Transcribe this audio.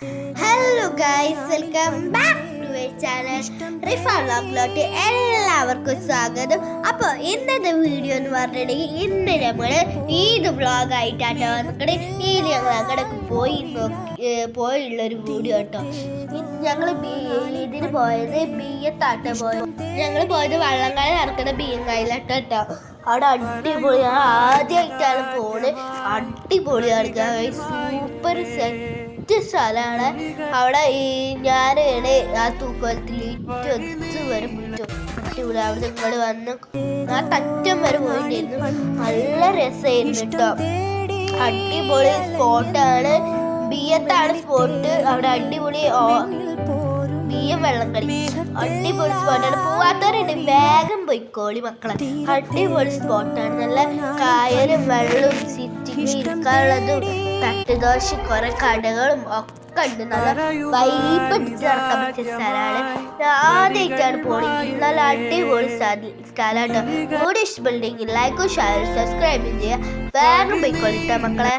Hello guys welcome back to channel Rifa എല്ലാവർക്കും സ്വാഗതം. അപ്പോൾ ഇന്നത്തെ വീഡിയോ എന്ന് പറഞ്ഞിട്ടുണ്ടെങ്കിൽ ഇന്ന് നമ്മൾ ഈദ് വ്ളോഗായിട്ടാട്ടോ വന്നിട്ട് ഈദ് ഞങ്ങൾ അങ്ങോട്ടൊക്കെ പോയി നോക്കി പോയുള്ളൊരു വീഡിയോ കേട്ടോ ഞങ്ങൾ ഇതിന് പോയത് ബിയ്യത്താട്ടോ പോയത്. ഞങ്ങൾ പോയത് വള്ളംകാല നടക്കുന്ന ബീങ്ങായിലട്ടോ കേട്ടോ അവിടെ അടിപൊളി. പോണ് അടിപൊളിയാണ് സൂപ്പർ സെറ്റ് സ്ഥലമാണ്. അവിടെ ഈ ഞാൻ ഞാനാണ് ആ തൂക്കത്തിൽ ഒത്തു വരെ അടിപൊളി. അവിടെ ഇങ്ങോട്ട് വന്ന് ആ തറ്റം വരെ പോയിട്ടുണ്ടായിരുന്നു നല്ല രസമായിരുന്നു കേട്ടോ. അടിപൊളി സ്പോട്ടാണ്. ബിയത്താണ് സ്പോട്ട്. അവിടെ അടിപൊളി ബിയം വെള്ളം കളി അടിപൊളി സ്പോട്ടാണ്. പോവാത്തവരുണ്ട്. വേഗം പോയിക്കോളി മക്കളെ. അടിപൊളി സ്പോട്ടാണ്. നല്ല കായലും വെള്ളവും ഇരിക്കാനുള്ളതും തട്ടുദോശ കുറെ കടകളും ഒക്കെ ഉണ്ട്. നല്ല വൈബ് അടിച്ച് നടക്കാൻ പറ്റിയ സ്ഥലമാണ്. ആദ്യമായിട്ടാണ് പോണി നല്ല അടിപൊളി സ്ഥലമാണ് കൂടി ഇഷ്ടപ്പെടുന്നെങ്കിൽ ലൈക്കും ഷെയർ സബ്സ്ക്രൈബും ചെയ്യുക. വേറെ പോയിക്കോളിട്ടാ മക്കളെ.